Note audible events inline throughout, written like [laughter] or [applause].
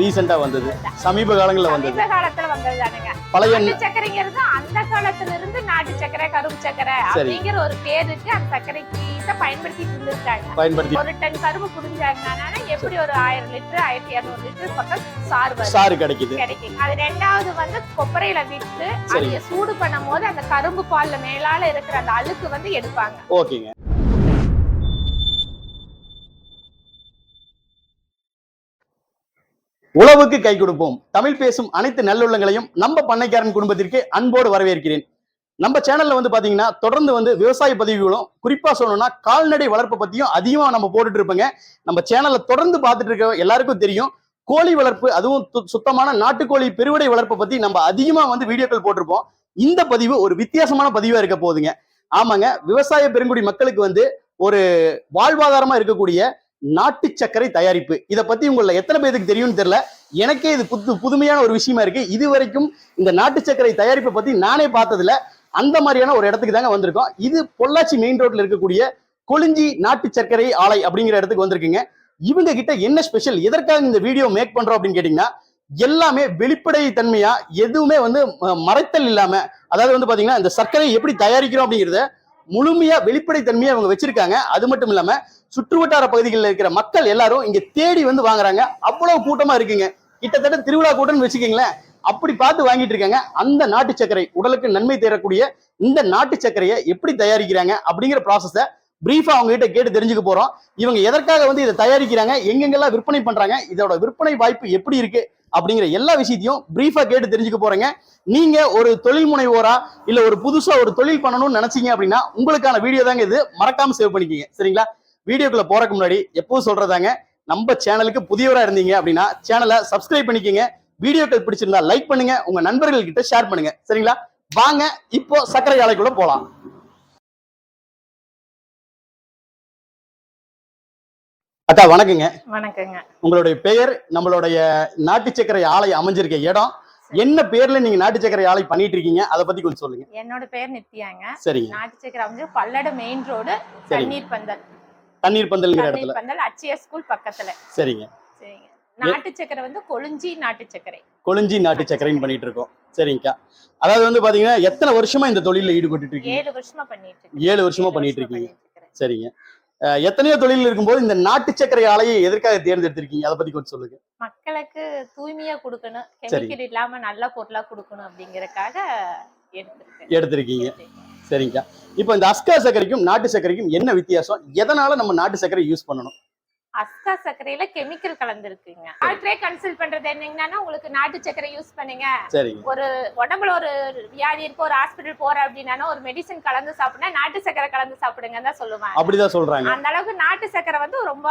ரீசெண்டா வந்தது. சமீப காலங்கள்ல வந்தது. சமீப காலத்துல வந்தது தானுங்க. பழைய நாட்டு சர்க்கரைங்கிறது அந்த காலத்துல இருந்து நாட்டு சர்க்கரை கரும்பு சர்க்கரை சரி. அப்படிங்கிற ஒரு பேர் இருக்கு அந்த சர்க்கரைக்கு தான் பயன்படுத்திட்டு இருந்திருக்காங்க. பயன்படுத்தி ஒரு டன் கரும்பு புடிஞ்சாங்கன்னா எப்படி ஒரு ஆயிரம் லிட்டர் ஆயிரத்தி இரநூறு லிட்டர் பக்கம் சாறு சாறு கிடைக்குது. கிடைக்கும் அது ரெண்டாவது வந்து கொப்பரையில விட்டு. அதை சூடு பண்ணும் போது அந்த கரும்பு பால்ல மேலால இருக்கிற அந்த அழுக்கு வந்து எடுப்பாங்க. ஓகேங்க. உழவுக்கு கை கொடுப்போம். தமிழ் பேசும் அனைத்து நல்லுள்ளங்களையும் நம்ம பண்ணைக்காரன் குடும்பத்திற்கு அன்போடு வரவேற்கிறேன். நம்ம சேனல்ல வந்து பாத்தீங்கன்னா தொடர்ந்து வந்து விவசாய பதிவுகளும் குறிப்பா சொல்லணும்னா கால்நடை வளர்ப்பு பத்தியும் அதிகமா நம்ம போட்டுட்டு இருப்போங்க நம்ம சேனல்ல தொடர்ந்து பார்த்துட்டு இருக்க எல்லாருக்கும் தெரியும். கோழி வளர்ப்பு அதுவும் சுத்தமான நாட்டுக்கோழி பெருவடை வளர்ப்பை பத்தி நம்ம அதிகமா வந்து வீடியோக்கள் போட்டிருப்போம். இந்த பதிவு ஒரு வித்தியாசமான பதிவா இருக்க போகுதுங்க. ஆமாங்க விவசாய பெருங்குடி மக்களுக்கு வந்து ஒரு வாழ்வாதாரமா இருக்கக்கூடிய நாட்டு சர்க்கரை தயாரிப்பு. இதை பத்தி உங்களை எத்தனை பேருக்கு தெரியும்னு தெரியல. எனக்கே இது புது புதுமையான ஒரு விஷயமா இருக்கு. இது வரைக்கும் இந்த நாட்டு சர்க்கரை தயாரிப்பை பத்தி நானே பார்த்ததுல அந்த மாதிரியான ஒரு இடத்துக்கு தாங்க வந்திருக்கோம். இது பொள்ளாச்சி மெயின் ரோட்ல இருக்கக்கூடிய கொளிஞ்சி நாட்டு சர்க்கரை ஆலை அப்படிங்கிற இடத்துக்கு வந்திருக்குங்க. இவங்க கிட்ட என்ன ஸ்பெஷல் எதற்காக இந்த வீடியோ மேக் பண்றோம் அப்படின்னு கேட்டீங்கன்னா எல்லாமே வெளிப்படை தன்மையா எதுவுமே வந்து மறைத்தல் இல்லாம அதாவது வந்து பாத்தீங்கன்னா இந்த சர்க்கரையை எப்படி தயாரிக்கிறோம் அப்படிங்கிறத முழுமையா வெளிப்படை தன்மையை அவங்க வச்சிருக்காங்க. அது மட்டும் இல்லாம சுற்றுவட்டார பகுதிகளில் இருக்கிற மக்கள் எல்லாரும் இங்க தேடி வந்து வாங்குறாங்க. அவ்வளவு கூட்டமா இருக்குங்க. கிட்டத்தட்ட திருவிழா கூட்டம்னு வச்சுக்கோங்களேன். அப்படி பார்த்து வாங்கிட்டு இருக்காங்க. அந்த நாட்டு சர்க்கரை உடலுக்கு நன்மை தேரக்கூடிய இந்த நாட்டு சர்க்கரையை எப்படி தயாரிக்கிறாங்க அப்படிங்கிற ப்ராசஸை பிரீஃபா அவங்க கிட்ட கேட்டு தெரிஞ்சுக்க போறோம். இவங்க எதற்காக வந்து இதை தயாரிக்கிறாங்க? எங்கெங்கெல்லாம் விற்பனை பண்றாங்க? இதோட விற்பனை வாய்ப்பு எப்படி இருக்கு? அப்படிங்கிற எல்லா விஷயத்தையும் பிரீஃபா கேட்டு தெரிஞ்சுக்க போறேங்க. நீங்க ஒரு தொழில் முனைவோரா இல்ல ஒரு புதுசா ஒரு தொழில் பண்ணணும்னு நினைச்சீங்க அப்படின்னா உங்களுக்கான வீடியோ தாங்க இது. மறக்காம சேவ் பண்ணிக்கிங்க. சரிங்களா? வீடியோக்குள்ள போறதுக்கு முன்னாடி எப்பவும் சொல்றதாங்க நம்ம சேனலுக்கு புதியவரா இருந்தீங்க அப்படின்னா சேனலை சப்ஸ்கிரைப் பண்ணிக்கங்க. வீடியோக்கள் பிடிச்சிருந்தா லைக் பண்ணுங்க உங்க நண்பர்கள் கிட்ட ஷேர் பண்ணுங்க. சரிங்களா? வாங்க இப்போ சர்க்கரை ஆலைக்குள்ள போலாம். அக்கா வணக்கங்க. வணக்கங்க. உங்களுடைய பெயர் நம்மளுடைய நாட்டு சர்க்கரை ஆலை அமைஞ்சிருக்க இடம். என்ன பேர்ல நீங்க நாட்டு சர்க்கரை ஆலை பண்ணிட்டு இருக்கீங்க அதை பத்தி கொஞ்சம் சொல்லுங்க. என்னோட பேர் நித்யாங்க. சரிங்க. நாட்டு சக்கரை வந்து பல்லட மெயின் ரோடு சரி. தண்ணீர் பந்தல். தண்ணீர் பந்தல்ங்கிற இடத்துல. பந்தல் அச்சியா ஸ்கூல் பக்கத்துல. சரிங்க. சரிங்க. நாட்டு சக்கரை வந்து கொளிஞ்சி நாட்டு சக்கரை. கொளிஞ்சி நாட்டு சர்க்கரைன்னு பண்ணிட்டு இருக்கோம் சரிங்கக்கா. அதாவது வந்து பாத்தீங்கன்னா எத்தனை வருஷமா இந்த தொழில ஈடுபட்டு இருக்கீங்க ஏழு வருஷமா பண்ணிட்டு ஏழு வருஷமா பண்ணிட்டு இருக்கீங்க. சரிங்க. எத்தனையோ தொழில் இருக்கும்போது இந்த நாட்டு சர்க்கரை ஆலையை எதற்காக தேர்ந்தெடுத்திருக்கீங்க? அதை பத்தி கொஞ்சம் சொல்லுங்க. மக்களுக்கு தூய்மையா கொடுக்கணும். கெமிக்கல் இல்லாம நல்ல பொருளா கொடுக்கணும் அப்படிங்கறதுக்காக எடுத்திருக்கேன். எடுத்திருக்கீங்க. சரிங்கக்கா இப்போ இந்த அஸ்கா சர்க்கரைக்கும் நாட்டு சர்க்கரைக்கும் என்ன வித்தியாசம்? எதனால நம்ம நாட்டு சர்க்கரை யூஸ் பண்ணணும்? அஸ்கா சர்க்கரையில கெமிக்கல் கலந்துருக்குங்க. டாக்டரே கன்சல்ட் பண்றது என்னங்கன்னா உங்களுக்கு நாட்டு சர்க்கரை யூஸ் பண்ணுங்க. ஒரு உடம்புல ஒரு வியாதி இருக்கு ஒரு ஹாஸ்பிட்டல் போற அப்படின்னா ஒரு மெடிசன் கலந்து சாப்பிட்டா நாட்டு சர்க்கரை கலந்து சாப்பிடுங்க தான் சொல்லுவாங்க. அப்படிதான் சொல்றாங்க. அந்த அளவுக்கு நாட்டு சர்க்கரை வந்து ரொம்ப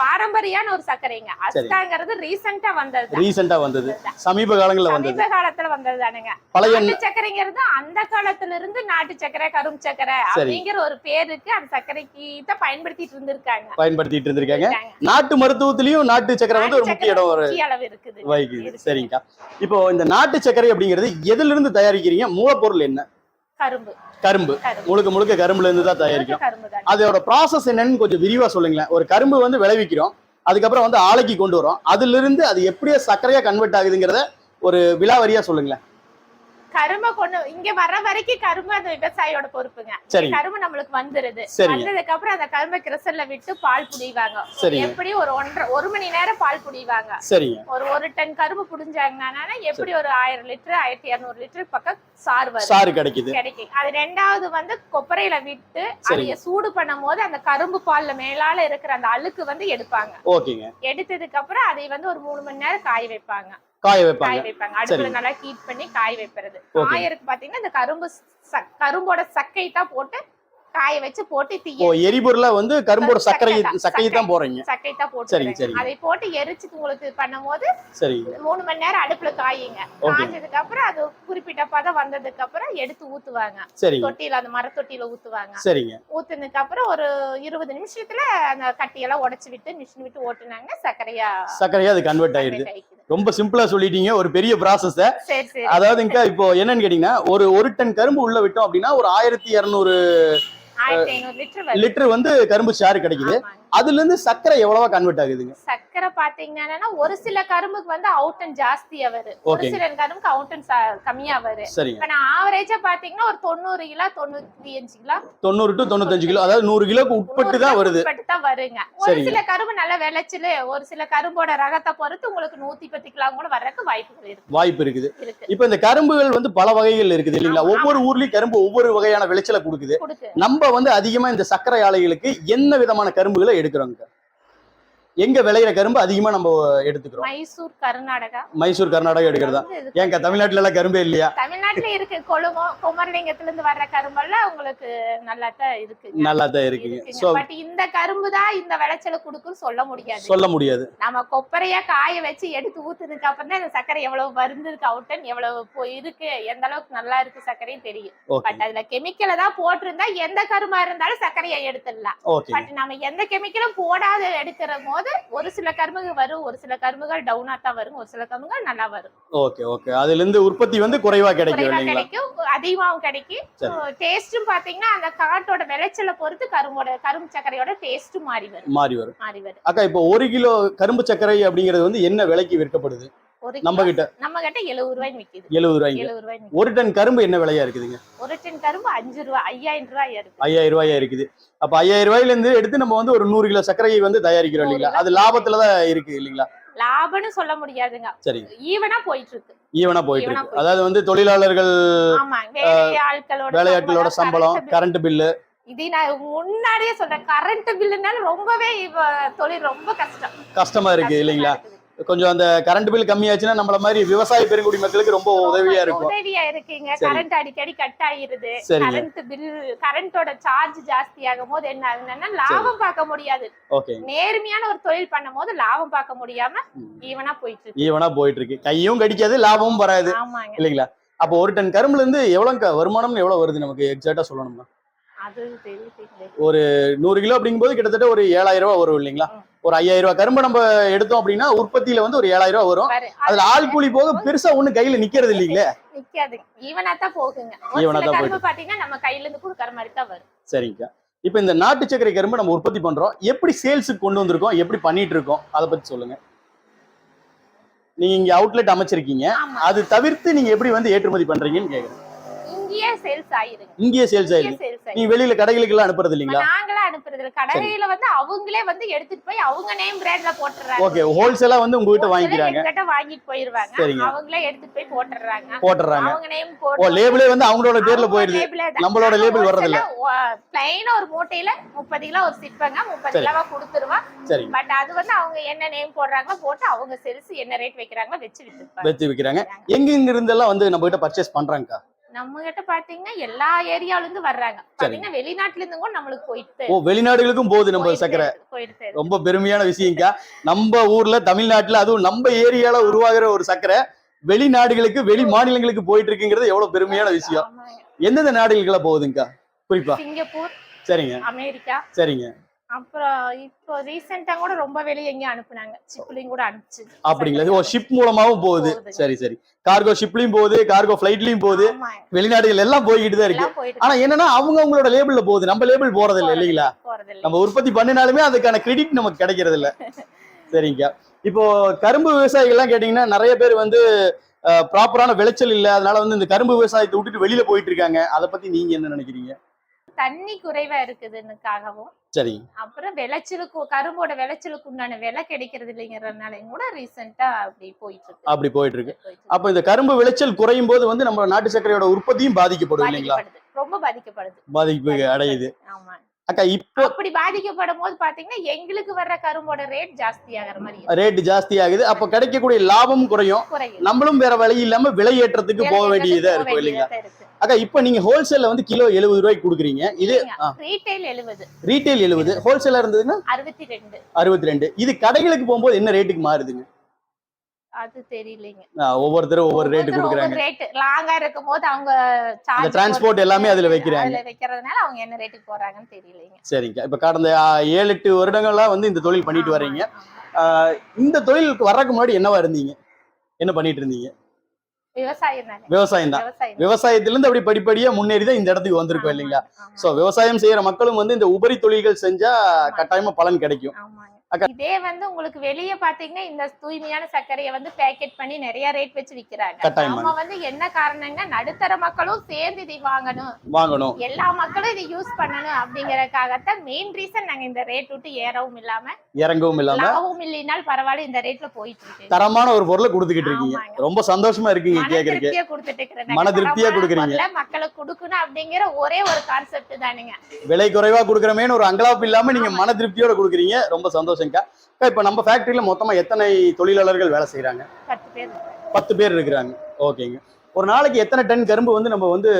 பாரம்பரியான ஒரு சர்க்கரைங்க. அஸ்காங்கிறது ரீசெண்டா வந்தது ரீசெண்டா வந்தது. சமீப காலங்கள்ல வந்தது. சமீப காலத்துல வந்தது தானுங்க. நாட்டு சர்க்கரைங்கிறது அந்த காலத்துல இருந்து நாட்டு சர்க்கரை கரும்பு சர்க்கரை சரி. அப்படிங்கிற ஒரு பேர் இருக்கு அந்த சர்க்கரைக்கு தான் பயன்படுத்திட்டு இருந்திருக்காங்க. பயன்படுத்திட்டு இருந்திருக்காங்க. நாட்டு மருத்துவத்திலயும் நாட்டு சர்க்கரை வந்து ஒரு முக்கிய இடம் ஒரு வகிக்குது. சரிங்கக்கா. இப்போ இந்த நாட்டு சர்க்கரை அப்படிங்கிறது எதுல இருந்து தயாரிக்கிறீங்க? மூலப்பொருள் என்ன? கரும்பு. கரும்பு. முழுக்க முழுக்க கரும்புல இருந்து தான் தான் அதோட ப்ராசஸ் என்னன்னு கொஞ்சம் விரிவா சொல்லுங்களேன். ஒரு கரும்பு வந்து விளைவிக்கிறோம். அதுக்கப்புறம் வந்து ஆலைக்கு கொண்டு வரோம். அதுல இருந்து அது எப்படியே சர்க்கரையா கன்வெர்ட் ஆகுதுங்கிறத ஒரு விலாவரியா சொல்லுங்களேன். கரும்பை கொண்டு இங்க வர்ற வரைக்கும் கரும்பு அந்த விவசாயியோட பொறுப்புங்க. கரும்பு நம்மளுக்கு வந்துருது. வந்ததுக்கு அப்புறம் அந்த கரும்பை கிறிசல்ல விட்டு பால் புடிவாங்க. சரிங்க எப்படி ஒரு ஒன்றரை ஒரு மணி நேரம் பால் புடிவாங்க. ஒரு ஒரு டன் கரும்பு புடிஞ்சாங்கன்னா எப்படி ஒரு ஆயிரம் லிட்டர் ஆயிரத்தி இருநூறு லிட்டர் பக்கம் சாறு வரும் சாறு கிடைக்குது. கிடைக்கும் அது ரெண்டாவது வந்து கொப்பரையில விட்டு. அதைய சூடு பண்ணும் போது அந்த கரும்பு பால்ல மேலால இருக்கிற அந்த அழுக்கு வந்து எடுப்பாங்க. எடுத்ததுக்கு அப்புறம் அதை வந்து ஒரு மூணு மணி நேரம் காய வைப்பாங்க. காய காய வைப்பாங்க வைப்பாங்க அடுப்புல. நல்லா ஹீட் பண்ணி காய வைக்கிறது. காயருக்கு பாத்தீங்கன்னா இந்த கரும்பு சக்- கரும்போட சக்கை தான் போட்டு காய வச்சு போட்டு தீய எரிபொருளா வந்து கரும்போட சர்க்கரை சக்கரை தான், போறீங்க சக்கை தான் போட்டு சரிங்க, சரிங்க. அதை போட்டு எரிச்சு உங்களுக்கு பண்ணும்போது சரிங்க மூணு மணி நேரம் அடுப்புல காயுங்க. ஓகே. காய்ச்சதுக்கு அப்புறம் அது குறிப்பிட்ட பதம் வந்ததுக்கு அப்புறம் எடுத்து ஊத்துவாங்க. சரிங்க தொட்டியில அந்த மரத்தொட்டியில ஊத்துவாங்க. சரிங்க. ஊத்துனதுக்கு அப்புறம் ஒரு இருபது நிமிஷத்துல அந்த கட்டியெல்லாம் உடைச்சு விட்டு மிஷின் விட்டு ஓட்டுனாங்க. சர்க்கரையா சர்க்கரையா அது கன்வெர்ட் ஆயிடுது. ரொம்ப சிம்பிளா சொல்லிட்டீங்க. ஒரு பெரிய ப்ராசஸ சரி சரி. அதாவதுங்க இப்போ என்னன்னு கேட்டீங்கன்னா ஒரு ஒரு டன் கரும்பு உள்ள விட்டோம் அப்படின்னா ஒரு ஆயிரத்தி இருநூறு லிட்டர் வந்து கரும்பு சாறு கிடைக்குது. அதுல இருந்து சர்க்கரை எவ்வளவா கன்வெர்ட் ஆகுதுங்க? சர்க்கரை சக்கரை பாத்தீங்கன்னா ஒரு சில கரும்புக்கு வந்து அவுட்டன் ஜாஸ்தியா வரும் ஒரு. சில கரும்புக்கு அவுட்டன் கம்மியா வரும் இப்ப நான் ஆவரேஜா பாத்தீங்கன்னா ஒரு தொண்ணூறு கிலோ தொண்ணூத்தி அஞ்சு கிலோ. தொண்ணூறு டு தொண்ணூத்தஞ்சு கிலோ அதாவது நூறு கிலோக்கு உட்பட்டு தான் வருது. உட்பட்டு தான் வருங்க. ஒரு. சில கரும்பு நல்ல விளைச்சல் ஒரு சில கரும்போட ரகத்தை பொறுத்து உங்களுக்கு நூத்தி பத்து கிலோ கூட வர்றதுக்கு வாய்ப்புகள் இருக்கு. வாய்ப்பு இருக்குது. இருக்கு. இப்ப இந்த கரும்புகள் வந்து பல வகைகள் இருக்குது இல்லைங்களா. ஒவ்வொரு ஊர்லயும் கரும்பு ஒவ்வொரு வகையான விளைச்சலை கொடுக்குது. கொடுக்கு நம்ம வந்து அதிகமா இந்த சர்க்கரை ஆலைகளுக்கு என்ன விதமான கரும்புகளை எடுக்கிறோங்க எங்க விளையிற கரும்பு அதிகமா நம்ம எடுத்துக்கிறோம். மைசூர் கர்நாடகா. மைசூர் கர்நாடகா எடுக்கிறதா ஏங்க தமிழ்நாட்டுல எல்லாம் கரும்பே இல்லையா? தமிழ்நாட்டுல இருக்கு. கொழும்பு குமரலிங்கத்துல இருந்து வர்ற கரும்பெல்லாம் உங்களுக்கு நல்லா தான் இருக்கு. நல்லா தான் இருக்குங்க. சோ பட் இந்த கரும்பு தான் இந்த விளைச்சலை கொடுக்குன்னு சொல்ல முடியாது. சொல்ல முடியாது. நம்ம கொப்பரையா காய வச்சு எடுத்து ஊத்துனதுக்கு அப்புறம் தான் இந்த சர்க்கரை எவ்வளவு வருது இருக்கு அவுட்டன் எவ்வளவு போய் இருக்கு எந்த அளவுக்கு நல்லா இருக்கு சர்க்கரையும் தெரியும். பட் அதுல கெமிக்கலை தான் போட்டிருந்தா எந்த கரும்பா இருந்தாலும் சர்க்கரையை எடுத்துடலாம். பட் நம்ம எந்த கெமிக்கலும் போடாத எடுக்கிற போது ஒரு சில கரும்புகள் வரும் ஒரு சில கரும்புகள் டவுனா தான் வரும் ஒரு சில கரும்புகள் நல்லா வரும். ஓகே ஓகே அதுல இருந்து உற்பத்தி வந்து குறைவா கிடைக்கும் கிடைக்கும் அதிகமாவும் கிடைக்கும். டேஸ்டும் பாத்தீங்கன்னா அந்த காட்டோட விளைச்சலை பொறுத்து கரும்போட கரும்பு சர்க்கரையோட டேஸ்டும் மாறி வரும். மாறி வரும். மாறி வரும். அக்கா இப்போ ஒரு கிலோ கரும்பு சர்க்கரை அப்படிங்கிறது வந்து என்ன விலைக்கு விற்கப்படுது? நம்ம கிட்ட நம்ம கிட்ட எழுபது ரூபாய் விக்குது எழுபது ரூபாய்ங்க. எழுபது ரூபாய் ஒரு டன் கரும்பு என்ன விலையா இருக்குதுங்க? ஒரு டன் கரும்பு அஞ்சு ரூபாய் ஐயாயிரம் ரூபாய் ஐயாயிரம் ரூபாயா இருக்குது. அப்ப ஐயாயிரம் ரூபாயில இருந்து எடுத்து நம்ம வந்து ஒரு நூறு கிலோ சர்க்கரையை வந்து தயாரிக்கிறோம் இல்லைங்களா? அது லாபத்துல தான் இருக்கு இல்லைங்களா? லாபம்னு சொல்ல முடியாதுங்க. சரிங்க. ஈவனா போயிட்டு இருக்கு ஈவனா போயிட்டு இருக்கு அதாவது வந்து தொழிலாளர்கள் வேலையாட்களோட சம்பளம். கரண்ட் பில்லு இது நான் முன்னாடியே சொல்றேன். கரண்ட் பில்லுனால ரொம்பவே தொழில் ரொம்ப கஷ்டம். கஷ்டமா இருக்கு இல்லைங்களா. கொஞ்சம் அந்த கரண்ட் பில் கம்மியாச்சுன்னா நம்மள மாதிரி விவசாய பெருங்குடி மக்களுக்கு ரொம்ப உதவியா இருக்கும். உதவியா இருக்குங்க. கரண்ட் அடிக்கடி கட் ஆயிருது. கரண்ட் பில் கரண்டோட சார்ஜ் ஜாஸ்தி ஆகும் போது என்ன ஆகுதுன்னா லாபம் பார்க்க முடியாது. நேர்மையான ஒரு தொழில் பண்ணும் போது லாபம் பார்க்க முடியாம ஈவனா போயிட்டு இருக்கு. ஈவனா போயிட்டு இருக்கு கையும் கடிக்காது லாபமும் வராது. இல்லைங்களா? அப்போ ஒரு டன் கரும்புல இருந்து எவ்வளவு வருமானம் எவ்வளவு வருது நமக்கு? எக்ஸாக்டா சொல்லணும்னா? அது தெரியுது நூறு கிலோ அப்படிங்கும்போது கிட்டத்தட்ட ஒரு ஏழாயிரம் ரூபாய் வரும் இல்லைங்களா. ஒரு ஐயாயிரம் ரூபாய் கரும்பு நம்ம எடுத்தோம் அப்படின்னா உற்பத்தியில வந்து ஒரு ஏழாயிரம் ரூபாய் வரும். அதுல ஆள் கூலி போக பெருசா ஒண்ணு கையில நிக்கிறது இல்லைங்களே? நிக்காது. ஈவனா தான் போகுங்க. ஒரு ஈவனா சில தான் கரும்பு பாத்தீங்கன்னா நம்ம கையில இருந்து குடுக்கற மாதிரி தான் வரும். சரிங்கக்கா இப்போ இந்த நாட்டு சர்க்கரை கரும்பு நம்ம உற்பத்தி பண்றோம். எப்படி சேல்ஸுக்கு கொண்டு வந்திருக்கோம்? எப்படி பண்ணிட்டு இருக்கோம்? அதை பத்தி சொல்லுங்க. நீங்க இங்க அவுட்லெட் அமைச்சிருக்கீங்க. அது தவிர்த்து நீங்க எப்படி வந்து ஏற்றுமதி பண்றீங்கன்னு கேக்குறேன். இங்கேயே சேல்ஸ் ஆயிருங்க. இங்கேயே சேல்ஸ் ஆயிருக்கு நீங்க வெளியில கடைகளுக்கு எல்லாம் அனுப்புறது இல்லைங்களா? நாங்களே அனுப்புறது இல்ல கடையில வந்து அவங்களே வந்து எடுத்துட்டு போய் அவங்க நேம் பிராண்ட்ல போட்டுறாங்க. ஓகே ஹோல்சேலா வந்து உங்ககிட்ட வாங்கிக்கிறாங்க. எங்கிட்ட வாங்கிட்டு போயிருவாங்க. அவங்களே எடுத்துட்டு போய் போட்டுறாங்க. போட்டுறாங்க. அவங்க நேம் ஓ போட்டு லேபிளே வந்து அவங்களோட பேர்ல போயிருது. நம்மளோட label வர்றதில்ல. பிளைனா ஒரு மூட்டையில முப்பது கிலோ ஒரு சிப்பங்க முப்பது சரி. கிலோவா கொடுத்துருவான் சரிங்க பட் அது வந்து அவங்க என்ன நேம் போடுறாங்களோ போட்டு அவங்க செல்ஸ் என்ன ரேட் வைக்கிறாங்களோ வச்சு வித்துருப்பாங்க வச்சு விக்கிறாங்க. எங்க இங்க இருந்தெல்லாம் வந்து நம்ம கிட்ட பர்ச்சேஸ் பண்றாங்கக்கா? நம்ம கிட்ட பாத்தீங்கன்னா எல்லா ஏரியால இருந்து வர்றாங்க. பாத்தீங்கன்னா வெளிநாட்டுல இருந்து கூட நம்மளுக்கு போயிட்டு ஓ வெளிநாடுகளுக்கும் போகுது நம்ம சக்கரை. ரொம்ப பெருமையான விஷயம்க்கா. நம்ம ஊர்ல தமிழ்நாட்டுல அதுவும் நம்ம ஏரியால உருவாகிற ஒரு சக்கரை வெளிநாடுகளுக்கு வெளி மாநிலங்களுக்கு போயிட்டு இருக்குங்கிறது எவ்வளவு பெருமையான விஷயம். எந்தெந்த நாடுகளுக்கெல்லாம் போகுதுங்கக்கா குறிப்பா. சிங்கப்பூர் சரிங்க. அமெரிக்கா. சரிங்க. அப்புறம் இப்போ ரீசெண்டா கூட ரொம்ப வெளிய எங்கேயும் அனுப்புனாங்க. சிப்லையும் கூட அனுப்பிச்சு. அப்படிங்களா? ஓ ஷிப் மூலமாவும் போகுது. சரி சரி. கார்கோ ஷிப்லயும் போகுது கார்கோ ஃபிளைட்லயும் போகுது. வெளிநாடுகள் எல்லாம் போய்கிட்டு தான் இருக்கு. எல்லாம் ஆனா என்னன்னா அவங்க அவங்களோட லேபிள்ல போகுது. நம்ம லேபிள் போறது இல்ல இல்லைங்களா? நம்ம உற்பத்தி பண்ணினாலுமே அதுக்கான கிரெடிட் நமக்கு கிடைக்கிறது இல்ல [laughs] சரிங்க. இப்போ கரும்பு விவசாயிகள்லாம் கேட்டீங்கன்னா நிறைய பேர் வந்து ப்ராப்பரான விளைச்சல் இல்ல. அதனால வந்து இந்த கரும்பு விவசாயத்தை விட்டுட்டு வெளியில போயிட்டு இருக்காங்க. அதை பத்தி நீங்க என்ன நினைக்கிறீங்க? தண்ணி குறைவா இருக்குதுன்னுக்காகவும் சரிங்க அப்புறம் விளைச்சலுக்கு கரும்போட விளைச்சலுக்கு உண்டான விலை கிடைக்கிறது இல்லைங்கிறதுனாலையும் கூட ரீசெண்டா அப்படி போயிட்டு இருக்கு அப்படி போயிட்டு இருக்கு. அப்ப இந்த கரும்பு விளைச்சல் குறையும் போது வந்து நம்ம நாட்டு சர்க்கரையோட உற்பத்தியும் பாதிக்கப்படும் இல்லைங்களா? ரொம்ப பாதிக்கப்படுது. பாதிப்பு அடையுது. ஆமா. அக்கா இப்போ அப்படி பாதிக்கப்படும் போது பாத்தீங்கன்னா எங்களுக்கு வர்ற கரும்போட ரேட் ஜாஸ்தி ஆகிற மாதிரி. ரேட் ஜாஸ்தி ஆகுது அப்ப கிடைக்கக்கூடிய லாபம் குறையும். நம்மளும் வேற வழி இல்லாம விலையேற்றத்துக்கு போக வேண்டியதா இருக்கும் இல்லைங்களா. அக்கா இப்ப நீங்க ஹோல்சேல்ல வந்து கிலோ எழுபது ரூபாய்க்கு கொடுக்குறீங்க. இது. ரீட்டைல் எழுபது. ரீட்டைல் எழுபது. ஹோல்சேலா இருந்ததுன்னா? அறுபத்தி ரெண்டு அறுபத்தி ரெண்டு இது கடைகளுக்கு போகும்போது என்ன ரேட்டுக்கு மாறுதுங்க? அது தெரியலைங்க. ஒவ்வொருத்தரும் ஒவ்வொரு ரேட்டு கொடுக்குறாங்க. ரேட் லாங்கா இருக்கும் போது அவங்க டிரான்ஸ்போர்ட் எல்லாமே அதுல வைக்கிறாங்க. அதுல வைக்கிறதுனால அவங்க என்ன ரேட்டுக்கு போறாங்கன்னு தெரியலைங்க. சரிங்க. இப்ப கடந்த ஏழு எட்டு வருடங்களா வந்து இந்த தொழில் பண்ணிட்டு வர்றீங்க. இந்த தொழிலுக்கு வர்றதுக்கு முன்னாடி என்னவா இருந்தீங்க? என்ன பண்ணிட்டு இருந்தீங்க? விவசாயம் தானே. விவசாயம் தான். விவசாயம். விவசாயத்துல இருந்து அப்படி படிப்படியா முன்னேறி தான் இந்த இடத்துக்கு வந்திருக்கோம் இல்லைங்களா. சோ விவசாயம் செய்யற மக்களும் வந்து இந்த உபரி தொழில்கள் செஞ்சா கட்டாயமா பலன் கிடைக்கும். இதே வந்து உங்களுக்கு வெளியே பாத்தீங்கன்னா இந்த தூய்மையான சர்க்கரையை வந்து பேக்கெட் பண்ணி நிறைய ரேட் வச்சு விக்கிறாங்க. நம்ம வந்து என்ன காரணங்க நடுத்தர மக்களும் சேர்ந்து இதை வாங்கணும். வாங்கணும். எல்லா மக்களும் இதை யூஸ் பண்ணணும் அப்படிங்கறதுக்காகத்தான் மெயின் ரீசன் நாங்க இந்த ரேட் விட்டு ஏறவும் இல்லாம இறங்கவும் இல்லாம லாபமும் இல்லைனாலும் பரவாயில்ல இந்த ரேட்ல போயிட்டு இருக்கு. தரமான ஒரு பொருளை கொடுத்துக்கிட்டு இருக்கீங்க. ரொம்ப சந்தோஷமா இருக்கீங்க கேக்குறீங்க மன திருப்தியா கொடுக்குறீங்க. மக்களுக்கு கொடுக்கணும் அப்படிங்கிற ஒரே ஒரு கான்செப்ட் தானுங்க. விலை குறைவா கொடுக்குறமேன்னு ஒரு அங்கலாப்பு இல்லாம நீங்க மன திருப்தியோட கொடுக்குறீங்க. ரொம்ப சந்தோஷம்க்கா அக்கா, இப்ப நம்ம ஃபேக்டரியில மொத்தமா எத்தனை தொழிலாளர்கள் வேலை செய்யறாங்க பத்து பேர் இருக்கிறாங்க. ஓகேங்க. ஒரு நாளைக்கு எத்தனை டன் கரும்பு வந்து நம்ம வந்து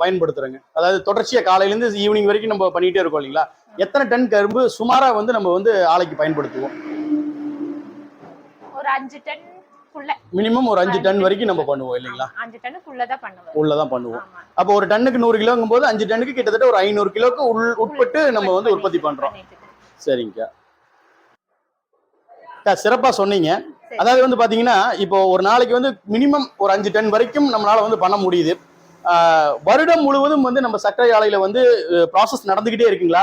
பயன்படுத்துறோங்க? அதாவது தொடர்ச்சியா காலையில இருந்து ஈவினிங் வரைக்கும் நம்ம பண்ணிட்டே இருக்கோம் இல்லைங்களா? எத்தனை டன் கரும்பு சுமாரா வந்து நம்ம வந்து ஆலைக்கு பயன்படுத்துவோம்? ஒரு அஞ்சு டன் மினிமம் ஒரு அஞ்சு டன் வரைக்கும் நம்ம பண்ணுவோம் இல்லைங்களா? அஞ்சு டன்னுக்குள்ளதான் பண்ணுவேன் உள்ளதான் பண்ணுவோம். அப்போ ஒரு டன்னுக்கு நூறு கிலோங்கும் போது அஞ்சு டன்னுக்கு கிட்டத்தட்ட ஒரு ஐநூறு கிலோக்கு உள் உட்பட்டு நம்ம வந்து உற்பத்தி பண்றோம். சரிங்கக்கா சிறப்பா சொன்னீங்க. சரி. அதாவது வந்து பாத்தீங்கன்னா இப்போ ஒரு நாளைக்கு வந்து மினிமம் ஒரு அஞ்சு டன் வரைக்கும் நம்மளால வந்து பண்ண முடியுது. வருடம் முழுவதும் வந்து நம்ம சர்க்கரை ஆலையில வந்து ப்ராசஸ் நடந்துகிட்டே இருக்குங்களா?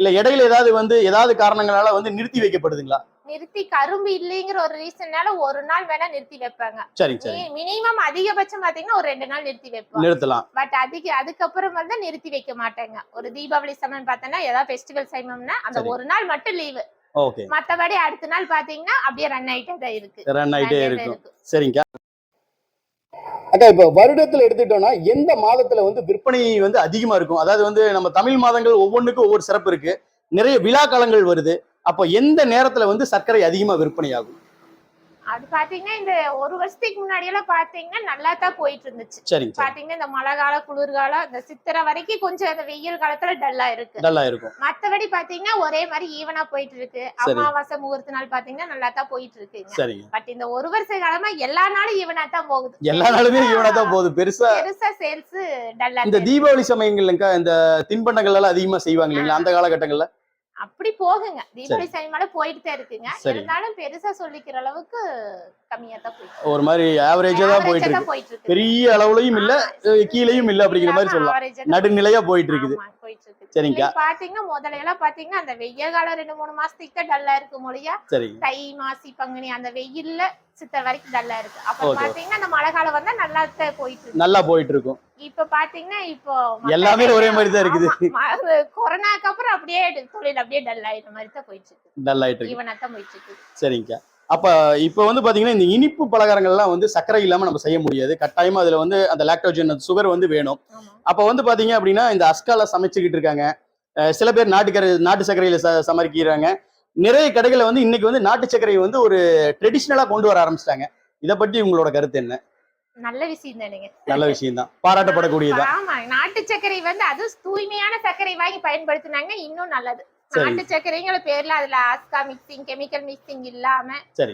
இல்ல இடையில ஏதாவது வந்து ஏதாவது காரணங்களால வந்து நிறுத்தி வைக்கப்படுதுங்களா? நிறுத்தி கரும்பு இல்லைங்கிற ஒரு ரீசன்னால ஒரு நாள் வேணா நிறுத்தி வைப்பாங்க. சரிங்க சரி. மினிமம் அதிகபட்சம் பாத்தீங்கன்னா ஒரு ரெண்டு நாள் நிறுத்தி வைப்பாங்க. நிறுத்தலாம். பட் அதிக அதுக்கப்புறம் வந்து நிறுத்தி வைக்க மாட்டாங்க. ஒரு தீபாவளி சமயம் பார்த்தோன்னா ஏதாவது ஃபெஸ்டிவல் சமயம்னா அந்த சரி. ஒரு நாள் மட்டும் லீவு ஓகே. மத்தபடி அடுத்த நாள் பாத்தீங்கன்னா அப்படியே ரன் ஆயிட்டே தான் இருக்கு. ரன் ஆயிட்டே இருக்கும். இருக்கு. சரிங்கக்கா அக்கா இப்ப வருடத்துல எடுத்துட்டோம்னா எந்த மாதத்துல வந்து விற்பனை வந்து அதிகமா இருக்கும்? அதாவது வந்து நம்ம தமிழ் மாதங்கள் ஒவ்வொன்றுக்கும் ஒவ்வொரு சிறப்பு இருக்கு. நிறைய விழா காலங்கள் வருது. அப்போ எந்த நேரத்துல வந்து சர்க்கரை அதிகமா விற்பனை ஆகும் அது பாத்தீங்கன்னா இந்த ஒரு வருஷத்துக்கு முன்னாடி எல்லாம் பாத்தீங்கன்னா நல்லா தான் போயிட்டு இருந்துச்சு பாத்தீங்கன்னா இந்த மழை காலம் குளிர்காலம் இந்த சித்திரை வரைக்கும் கொஞ்சம் அந்த வெயில் காலத்துல டல்லா இருக்கு. நல்லா இருக்கும். மத்தபடி பாத்தீங்கன்னா ஒரே மாதிரி ஈவனா போயிட்டு இருக்கு அமாவாசை முகூர்த்த நாள் பாத்தீங்கன்னா நல்லா தான் போயிட்டு சரிங்க. பட் இந்த ஒரு வருஷ காலமா எல்லா நாளும் ஈவனா தான் போகுது. எல்லா நாளுமே இவனா தான் போகுது. பெருசா பெருசா சேல்ஸ் டல்லா இந்த தீபாவளி சமயங்கள்லக்கா இந்த தின்பண்டங்கள் எல்லாம் அதிகமா செய்வாங்க இல்லைங்களா? அந்த காலகட்டங்கள்ல? அப்படி போகுங்க. தீபாவளி சனிமால போயிட்டு தான் இருக்குங்க. இருந்தாலும் பெருசா சொல்லிக்கிற அளவுக்கு கம்மியா தான் போயிட்டு ஒரு மாதிரி ஆவரேஜா தான் போயிட்டு இருக்கு பெரிய அளவுலயும் இல்ல கீழேயும் இல்ல அப்படிங்கிற மாதிரி சொல்லலாம். நடுநிலையா போயிட்டு இருக்குது. இன்னைக்கு பாத்தீங்கன்னா முதல்ல எல்லாம் பாத்தீங்கன்னா அந்த வெய்ய காலம் ரெண்டு மூணு மாசத்துக்கு தான் டல்லா இருக்கும் மொழியா. சரிங்க தை மாசி பங்குனி அந்த வெயில்ல சித்த வரைக்கும் டல்லா இருக்கு. அப்ப. பாத்தீங்கன்னா அந்த மழை காலம் வந்தா நல்லா போயிட்டு இருக்கு நல்லா போயிட்டு இருக்கும் இப்ப பாத்தீங்கன்னா இப்போ எல்லாமே ஒரே மாதிரி தான் இருக்குது. கொரோனாக்கு அப்புறம் அப்படியே தொழில் அப்படியே டல் ஆயிடுற மாதிரி தான் போயிட்டு இருக்கு டல் ஆயிட்டு இருக்கு ஈவனா தான் போயிட்டு இருக்கு சரிங்கக்கா. அப்ப இப்ப வந்து பாத்தீங்கன்னா இந்த இனிப்பு பலகாரங்கள்லாம் வந்து சர்க்கரை இல்லாம நம்ம செய்ய முடியாது. கட்டாயமா அதுல வந்து அந்த லாக்டோஜன் சுகர் வந்து வேணும். அப்ப வந்து பாத்தீங்க அப்படின்னா இந்த அஸ்கால சமைச்சுக்கிட்டு இருக்காங்க. சில பேர் நாட்டுக்கரை நாட்டு சர்க்கரையில சமைக்கிறாங்க நிறைய கடைகளை வந்து இன்னைக்கு வந்து நாட்டு சர்க்கரையை வந்து ஒரு ட்ரெடிஷ்னலா கொண்டு வர ஆரம்பிச்சிட்டாங்க. இதை பற்றி உங்களோட கருத்து என்ன? நல்ல விஷயம் தானுங்க நல்ல விஷயம் தான். பாராட்டப்படக்கூடியதுதான் ஆமா நாட்டு சர்க்கரை வந்து அது தூய்மையான சர்க்கரை வாங்கி பயன்படுத்தினாங்க. இன்னும் நல்லது. நாட்டு சர்க்கரைங்கிற பேர்ல அதுல ஆஸ்கா மிக்சிங் கெமிக்கல் மிக்சிங் இல்லாம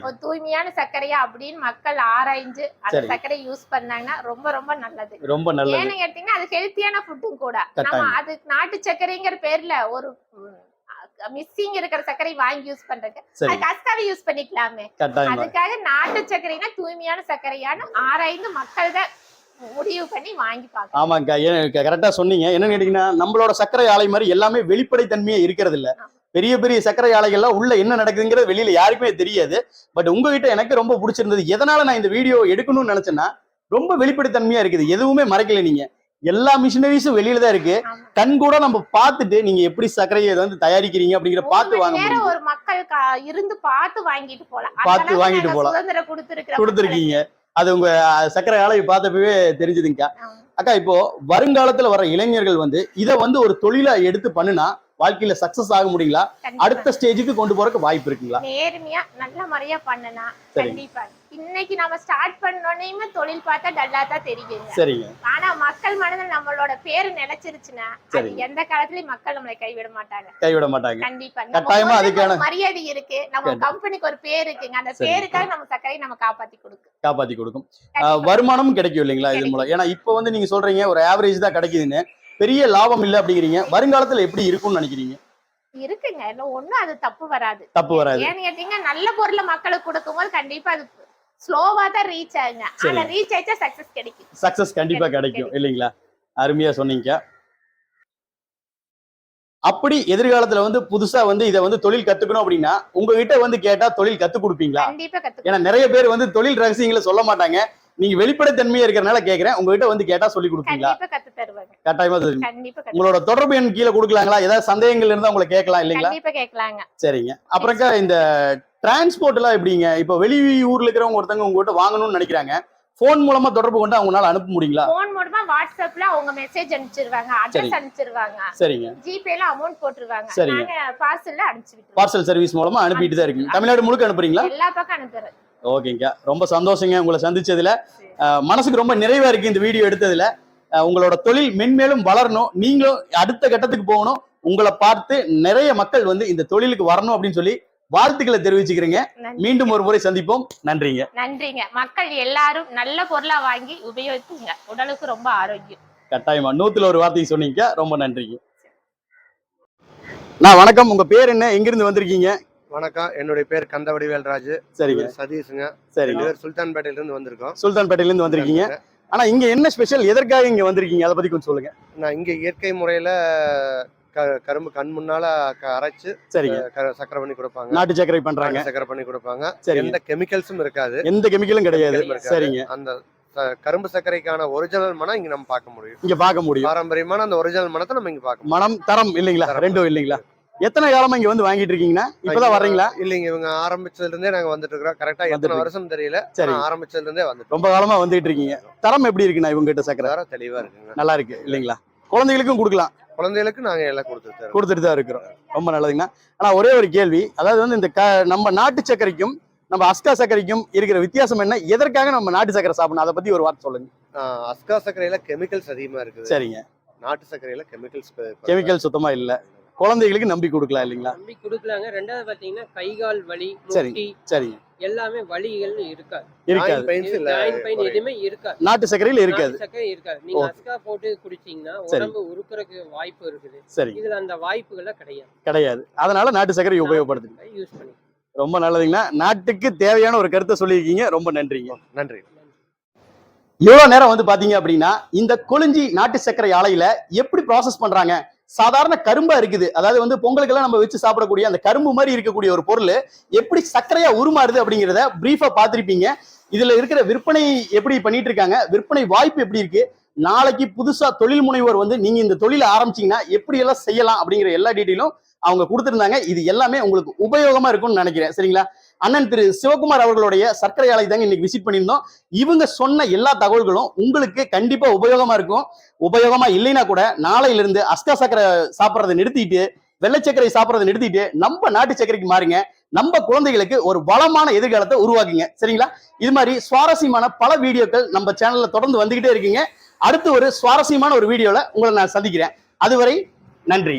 ஒரு தூய்மையான சர்க்கரையா அப்படின்னு மக்கள் ஆராய்ஞ்சு அந்த சரி. சர்க்கரை யூஸ் பண்ணாங்கன்னா ரொம்ப ரொம்ப நல்லது. ரொம்ப நல்லது. ஏன்னு கேட்டீங்கன்னா அது ஹெல்த்தியான ஃபுட்டும் கூட. நம்ம. அது நாட்டு சர்க்கரைங்கிற பேர்ல ஒரு மிஸ்ஸிங் இருக்கிற சர்க்கரை வாங்கி யூஸ் பண்றதுக்கு. சரி. அதுக்கு அஸ்காவை யூஸ் பண்ணிக்கலாமே. அதுக்காக நாட்டு சர்க்கரைனா தூய்மையான சர்க்கரையான ஆராய்ந்து மக்கள் தான் முடிவு பண்ணி வாங்கி பார்க்கணும். ஆமாங்கக்கா கரெக்டா சொன்னீங்க. என்னன்னு கேட்டீங்கன்னா நம்மளோட சர்க்கரை ஆலை மாதிரி எல்லாமே வெளிப்படைத்தன்மையே இருக்கிறது இல்ல பெரிய பெரிய சர்க்கரை ஆலைகள்லாம் உள்ள என்ன நடக்குதுங்கிறது வெளியில யாருக்குமே தெரியாது. பட் உங்ககிட்ட எனக்கு ரொம்ப பிடிச்சிருந்தது எதனால நான் இந்த வீடியோ எடுக்கணும்னு நினைச்சேன்னா ரொம்ப வெளிப்படைத்தன்மையா இருக்குது. எதுவுமே மறைக்கல நீங்க. எல்லா மிஷினரிஸும் வெளியில தான் இருக்கு. கண் கூட நம்ம பார்த்துட்டு நீங்க எப்படி சர்க்கரையை வந்து தயாரிக்கிறீங்க அப்படிங்கிற பார்த்து வாங்க ஒரு மக்கள் இருந்து பார்த்து வாங்கிட்டு போலாம் பார்த்து வாங்கிட்டு போலாம். கொடுத்துருக்கீங்க அது உங்க சர்க்கரை ஆலை பார்த்தப்பவே தெரிஞ்சுதுங்கக்கா. அக்கா இப்போ வருங்காலத்துல வர இளைஞர்கள் வந்து இதை வந்து ஒரு தொழிலா எடுத்து பண்ணுனா வாழ்க்கையில சக்சஸ் ஆக முடியுங்களா. அடுத்த ஸ்டேஜுக்கு கொண்டு போறதுக்கு வாய்ப்பு இருக்குங்களா நேர்மையா நல்ல முறையா பண்ணனா. கண்டிப்பா இன்னைக்கு நம்ம ஸ்டார்ட் பண்ணோன்னே தொழில் பார்த்தா டல்லா தான் தெரியுங்க சரிங்க. ஆனா மக்கள் மனதில் நம்மளோட பேரு நிலைச்சிருச்சுன்னா சரி. எந்த காலத்துலயும் மக்கள் நம்மளை கைவிட மாட்டாங்க. கைவிட மாட்டாங்க. கண்டிப்பா. கட்டாயமா அதுக்கான- மரியாதை இருக்கு. நம்ம. கம்பெனிக்கு ஒரு பேர் இருக்குங்க. அந்த. பேருக்காக நம்ம சர்க்கரை நம்ம காப்பாத்தி கொடுக்கு காப்பாத்தி கொடுக்கும். வருமானமும் கிடைக்கும் இல்லைங்களா? இது மூலம். ஏன்னா இப்போ வந்து நீங்க சொல்றீங்க ஒரு ஆவரேஜ் தான் கிடைக்குதுன்னு. பெரிய லாபம் இல்லை அப்படிங்கிறீங்க. வருங்காலத்துல எப்படி இருக்கும்னு நினைக்கிறீங்க? இருக்குங்க. இன்னும் ஒண்ணும் அது தப்பு வராது. தப்பு வராது. ஏன்னு கேட்டீங்கன்னா நல்ல பொருளை மக்களுக்கு கொடுக்கும்போது கண்டிப்பா அது ஸ்லோவா தான் ரீச் ஆகுங்க. ஆனா ரீச் ஆயிடுச்சா சக்சஸ் கிடைக்கும். சக்சஸ் கண்டிப்பா கிடைக்கும், இல்லைங்களா? அருமையா சொன்னீங்க. அப்படி எதிர்காலத்துல வந்து புதுசா வந்து இதை வந்து தொழில் கத்துக்கணும் அப்படின்னா உங்ககிட்ட வந்து கேட்டா தொழில் கத்து கொடுப்பீங்களா? ஏன்னா நிறைய பேர் வந்து தொழில் ரகசியங்களை சொல்ல மாட்டாங்க. நீங்க வெளிப்படைத்தன்மையா இருக்கிறனால கேக்குறேன். உங்ககிட்ட வந்து கேட்டா சொல்லி கொடுப்பீங்களா? கட்டாயமா உங்களோட தொடர்பு எண் கீழே கொடுக்கலாங்களா? ஏதாவது சந்தேகங்கள் இருந்தா உங்களை கேட்கலாம் இல்லைங்களா? சரிங்க. அப்புறம்க்கா இந்த டிரான்ஸ்போர்ட் எல்லாம் எப்படிங்க? இப்போ வெளி ஊர்ல இருக்கிறவங்க ஒருத்தவங்க உங்ககிட்ட வாங்கணும்னு நினைக்கிறாங்க. போன் மூலமா தொடர்பு கொண்டு அவங்களால அனுப்ப முடியுங்களா? போன் மூலமா வாட்ஸ்அப்ல அவங்க மெசேஜ் அனுப்பிச்சிருவாங்க. சரி. அட்ரஸ் அனுப்பிச்சிருவாங்க. சரிங்க. ஜிபேல அமௌண்ட் போட்டுருவாங்க. சரிங்க. பார்சல்ல அனுப்பிச்சு பார்சல் சர்வீஸ் மூலமா அனுப்பிட்டு தான் இருக்கீங்க. தமிழ்நாடு முழுக்க அனுப்புறீங்களா? எல்லா பக்கம் அனுப்புறது ஓகேங்க. ரொம்ப சந்தோஷங்க உங்களை சந்திச்சதுல. மனசுக்கு ரொம்ப நிறைவா இருக்கு இந்த வீடியோ எடுத்ததுல. உங்களோட தொழில் மென்மேலும் வளரணும். நீங்களும் அடுத்த கட்டத்துக்கு போகணும். உங்களை பார்த்து நிறைய மக்கள் வந்து இந்த தொழிலுக்கு வரணும் அப்படின்னு சொல்லி வாழ்த்துக்களை தெரிவிச்சுக்கிறீங்க. மீண்டும் ஒரு முறை சந்திப்போம். நன்றிங்க. நன்றிங்க. மக்கள் எல்லாரும் நல்ல பொருளா வாங்கி உபயோகிக்குங்க உடலுக்கு ரொம்ப ஆரோக்கியம். கட்டாயமா. நூத்துல ஒரு வார்த்தை சொன்னீங்க. ரொம்ப நன்றிங்க. நான் வணக்கம். உங்க பேர் என்ன? எங்கிருந்து வந்திருக்கீங்க? வணக்கம். என்னுடைய பேர் கந்த வடிவேல்ராஜ் சரிங்க சதீஷுங்க. சரிங்க. பேர் சுல்தான்பேட்டையில இருந்து வந்திருக்கோம். சுல்தான்பேட்டையில இருந்து வந்திருக்கீங்க. ஆனா இங்க என்ன ஸ்பெஷல் எதற்காக இங்க வந்திருக்கீங்க? அதை பத்தி கொஞ்சம் சொல்லுங்க. நான் இங்க இயற்கை முறையில கரும்பு கண் முன்னால அரைச்சு சரிங்க. சக்கரை பண்ணி கொடுப்பாங்க. நாட்டு சர்க்கரை பண்றாங்க. சக்கரை பண்ணி கொடுப்பாங்க. எந்த கெமிக்கல்ஸும் இருக்காது. எந்த கெமிக்கலும் கிடையாது. சரிங்க. அந்த கரும்பு சர்க்கரைக்கான ஒரிஜினல் மனம் இங்க நம்ம பார்க்க முடியும். இங்க பார்க்க முடியும். பாரம்பரியமான அந்த ஒரிஜினல் மனத்தை நம்ம இங்க பார்க்க மனம் தரம் இல்லைங்களா. ரெண்டும் இல்லைங்களா? எத்தனை காலமா இங்க வந்து வாங்கிட்டு இருக்கீங்கன்னா இப்பதான் வர்றீங்களா? இல்லைங்க இவங்க ஆரம்பிச்சதுல இருந்தே நாங்க வந்துட்டு இருக்கிறோம் கரெக்டா எத்தனை இருக்கு. வருஷம் தெரியல. சரி. ஆரம்பிச்சதுல இருந்தே வந்துட்டு ரொம்ப காலமா வந்துட்டு இருக்கீங்க. தரம் எப்படி இருக்குண்ணா இவங்க கிட்ட சக்கரை இருக்கோம். தெளிவா இருக்குங்க. நல்லா இருக்கு இல்லைங்களா? குழந்தைகளுக்கும் கொடுக்கலாம். குழந்தைகளுக்கு நாங்க எல்லாம் கொடுத்துட்டு. கொடுத்துட்டு தான் இருக்கிறோம். ரொம்ப நல்லதுங்கண்ணா. ஆனா ஒரே ஒரு கேள்வி. அதாவது வந்து இந்த நம்ம நாட்டு சர்க்கரைக்கும் நம்ம அஸ்கா சர்க்கரைக்கும் இருக்கிற வித்தியாசம் என்ன? எதற்காக நம்ம நாட்டு சர்க்கரை சாப்பிடணும்? அதை பத்தி ஒரு வார்த்தை சொல்லுங்க. அஸ்கா சர்க்கரையில கெமிக்கல்ஸ் அதிகமா இருக்குது. சரிங்க. நாட்டு சர்க்கரையில கெமிக்கல்ஸ் கெமிக்கல் சுத்தமா இல்ல. குழந்தைகளுக்கு நம்பி கொடுக்கலாம் இல்லைங்களா? நம்பி கொடுக்கலாங்க. ரெண்டாவது பாத்தீங்கன்னா கை கால் வலி சரி. சரிங்க எல்லாமே வலிகள் இருக்காது. இருக்காது. பெயின்ஸ் இல்ல. Joint pain. எதுவுமே இருக்காது. நாட்டு சர்க்கரையில இருக்காது. சர்க்கரை இருக்காது. நீங்க. அஸ்கா போட்டு குடிச்சீங்கன்னா சரி. உடம்பு உருக்குறதுக்கு வாய்ப்பு இருக்குது. சரிங்க இதுல அந்த வாய்ப்புகள கிடையாது. கிடையாது. அதனால நாட்டு சர்க்கரை உபயோகப்படுத்துங்க யூஸ் பண்ணி ரொம்ப நல்லதுங்கண்ணா நாட்டுக்கு தேவையான ஒரு கருத்தை சொல்லியிருக்கீங்க. ரொம்ப நன்றிங்க. நன்றி. இவ்வளவு நேரம் வந்து பாத்தீங்க அப்படின்னா இந்த கொளிஞ்சி நாட்டு சர்க்கரை ஆலையில எப்படி ப்ராசஸ் பண்றாங்க? சாதாரண கரும்பா இருக்குது. அதாவது வந்து பொங்கலுக்கெல்லாம் நம்ம வச்சு சாப்பிடக்கூடிய அந்த கரும்பு மாதிரி இருக்கக்கூடிய ஒரு பொருள். எப்படி சர்க்கரையா உருமாறுது அப்படிங்கிறத பிரீஃபா பார்த்துருப்பீங்க. இதுல இருக்கிற விற்பனை எப்படி பண்ணிட்டு இருக்காங்க விற்பனை வாய்ப்பு எப்படி இருக்கு நாளைக்கு புதுசா தொழில் முனைவோர் வந்து நீங்க இந்த தொழிலை ஆரம்பிச்சீங்கன்னா எப்படி எல்லாம் செய்யலாம் அப்படிங்கிற எல்லா டீட்டெயிலும் அவங்க கொடுத்துருந்தாங்க. இது எல்லாமே உங்களுக்கு உபயோகமா இருக்கும்னு நினைக்கிறேன். சரிங்களா? அண்ணன் திரு சிவகுமார் அவர்களுடைய சர்க்கரை ஆலை தாங்க இன்னைக்கு விசிட் பண்ணியிருந்தோம். இவங்க சொன்ன எல்லா தகவல்களும் உங்களுக்கு கண்டிப்பா உபயோகமா இருக்கும். உபயோகமா இல்லைன்னா கூட நாளையில இருந்து அஸ்கா சக்கரை சாப்பிட்றதை நிறுத்திட்டு வெள்ளை சாப்பிட்றதை நிறுத்திட்டு நம்ம நாட்டு சர்க்கரைக்கு மாறுங்க. நம்ம குழந்தைகளுக்கு ஒரு வளமான எதிர்காலத்தை உருவாக்குங்க. சரிங்களா? இது மாதிரி சுவாரஸ்யமான பல வீடியோக்கள் நம்ம சேனல்ல தொடர்ந்து வந்துகிட்டே இருக்கீங்க. அடுத்து ஒரு சுவாரஸ்யமான ஒரு வீடியோல உங்களை நான் சந்திக்கிறேன். அதுவரை நன்றி.